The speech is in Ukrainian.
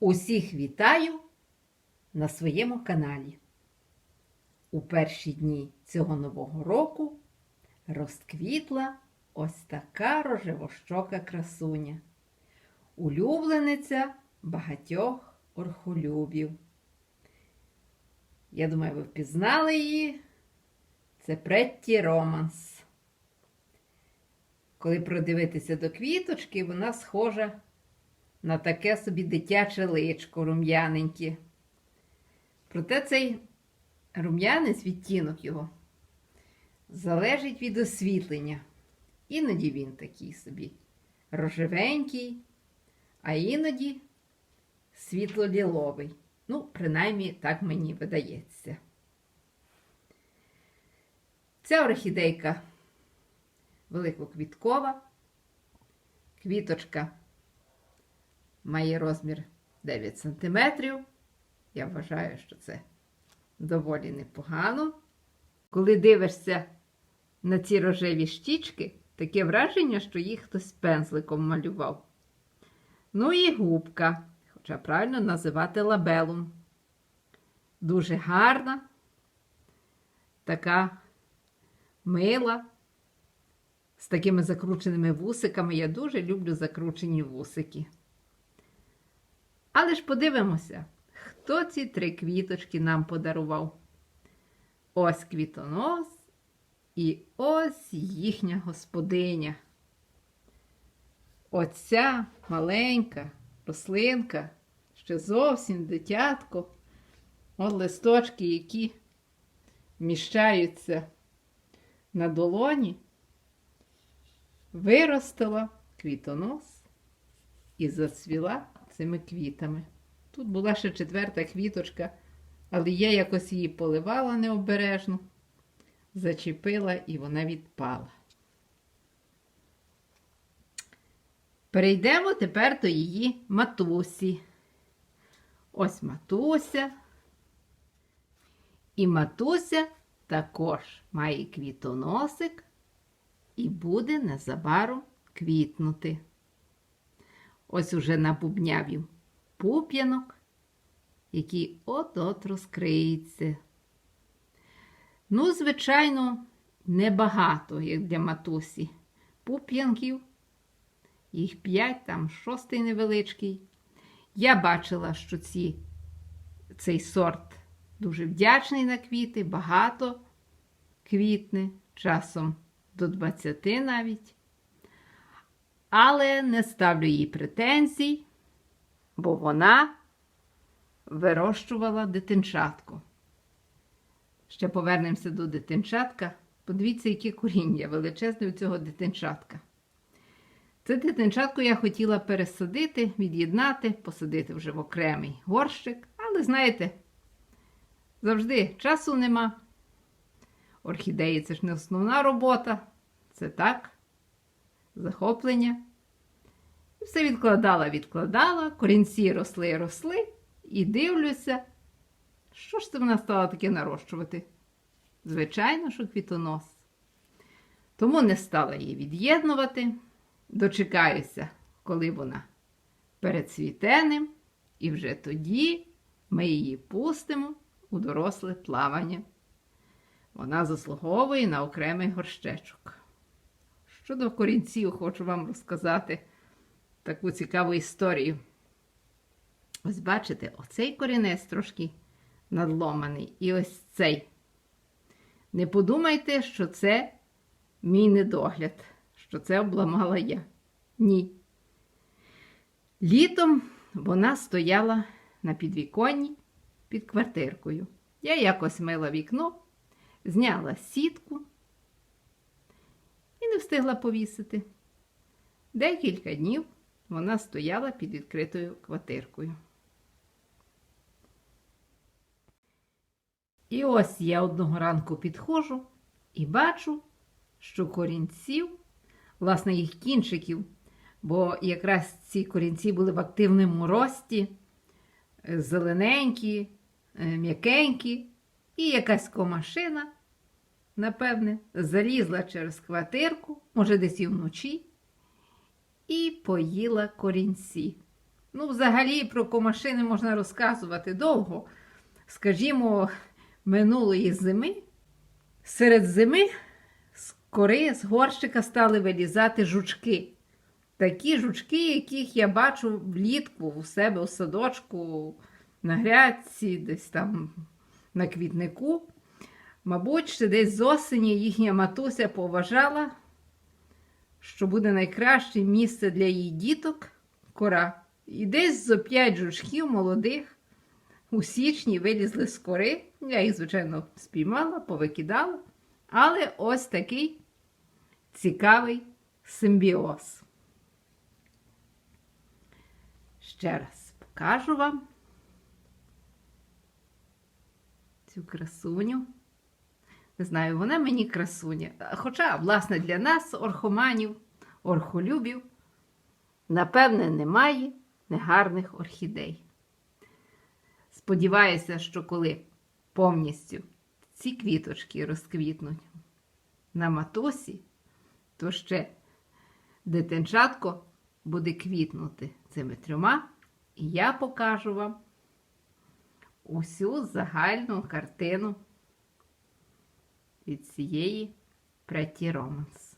Усіх вітаю на своєму каналі. У перші дні цього нового року розквітла ось така рожевощока красуня, улюблениця багатьох орхолюбів. Я думаю, ви впізнали її. Це Претті Романс. Коли продивитися до квіточки, вона схожа на таке собі дитяче личко рум'яненьке. Проте цей рум'янець, відтінок його, залежить від освітлення. Іноді він такий собі рожевенький, а іноді світло-ліловий. Ну, принаймні, так мені видається. Ця орхідейка великоквіткова, квіточка має розмір 9 см. Я вважаю, що це доволі непогано. Коли дивишся на ці рожеві щічки, таке враження, що їх хтось пензликом малював. Ну і губка, хоча правильно називати лабелум. Дуже гарна, така мила, з такими закрученими вусиками. Я дуже люблю закручені вусики. Але ж подивимося, хто ці три квіточки нам подарував. Ось квітонос і ось їхня господиня. Оця маленька рослинка, ще зовсім дитятко. От листочки, які вміщаються на долоні, виростила квітонос і зацвіла цими квітами. Тут була ще четверта квіточка, але я якось її поливала необережно, зачепила і вона відпала. Перейдемо тепер до її матусі. Ось матуся. І матуся також має квітоносик і буде незабаром квітнути. Ось уже набубняв їм пуп'янок, який от-от розкриється. Ну, звичайно, небагато, як для матусі. Пуп'янків, їх п'ять, там шостий невеличкий. Я бачила, що ці, цей сорт дуже вдячний на квіти, багато квітне, часом до 20 навіть. Але не ставлю їй претензій, бо вона вирощувала дитинчатку. Ще повернемося до дитинчатка. Подивіться, яке коріння величезне у цього дитинчатка. Це дитинчатку я хотіла пересадити, від'єднати, посадити вже в окремий горщик. Але, знаєте, завжди часу нема. Орхідеї це ж не основна робота. Це так, захоплення. І все відкладала, відкладала, корінці росли, росли, і дивлюся, що ж це вона стала таке нарощувати? Звичайно, що квітонос. Тому не стала її від'єднувати. Дочекаюся, коли вона перецвіте ним, і вже тоді ми її пустимо у доросле плавання. Вона заслуговує на окремий горщечок. Щодо корінців, хочу вам розказати таку цікаву історію. Ось бачите, оцей корінець трошки надломаний, і ось цей. Не подумайте, що це мій недогляд, що це обламала я. Ні. Літом вона стояла на підвіконні під квартиркою. Я якось мила вікно, зняла сітку і не встигла повісити. Декілька днів вона стояла під відкритою квартиркою. І ось я одного ранку підходжу і бачу, що корінців, власне, їх кінчиків, бо якраз ці корінці були в активному рості, зелененькі, е, м'якенькі, і якась комашина, напевне, залізла через квартирку, може, десь і вночі, і поїла корінці. Ну, взагалі, про комашини можна розказувати довго. Скажімо, минулої зими, серед зими з кори з горщика стали вилізати жучки. Такі жучки, яких я бачу влітку у себе у садочку, на грядці, десь там на квітнику. Мабуть, ще десь з осені їхня матуся поважала, що буде найкраще місце для її діток кора. І десь зо п'ять жучків молодих у січні вилізли з кори. Я їх, звичайно, спіймала, повикидала. Але ось такий цікавий симбіоз. Ще раз покажу вам цю красуню. Не знаю, вона мені красуня. Хоча, власне, для нас, орхоманів, орхолюбів, напевне, немає негарних орхідей. Сподіваюся, що коли повністю ці квіточки розквітнуть на матосі, то ще дитинчатко буде квітнути цими трьома, і я покажу вам усю загальну картину від цієї Pretty Romance.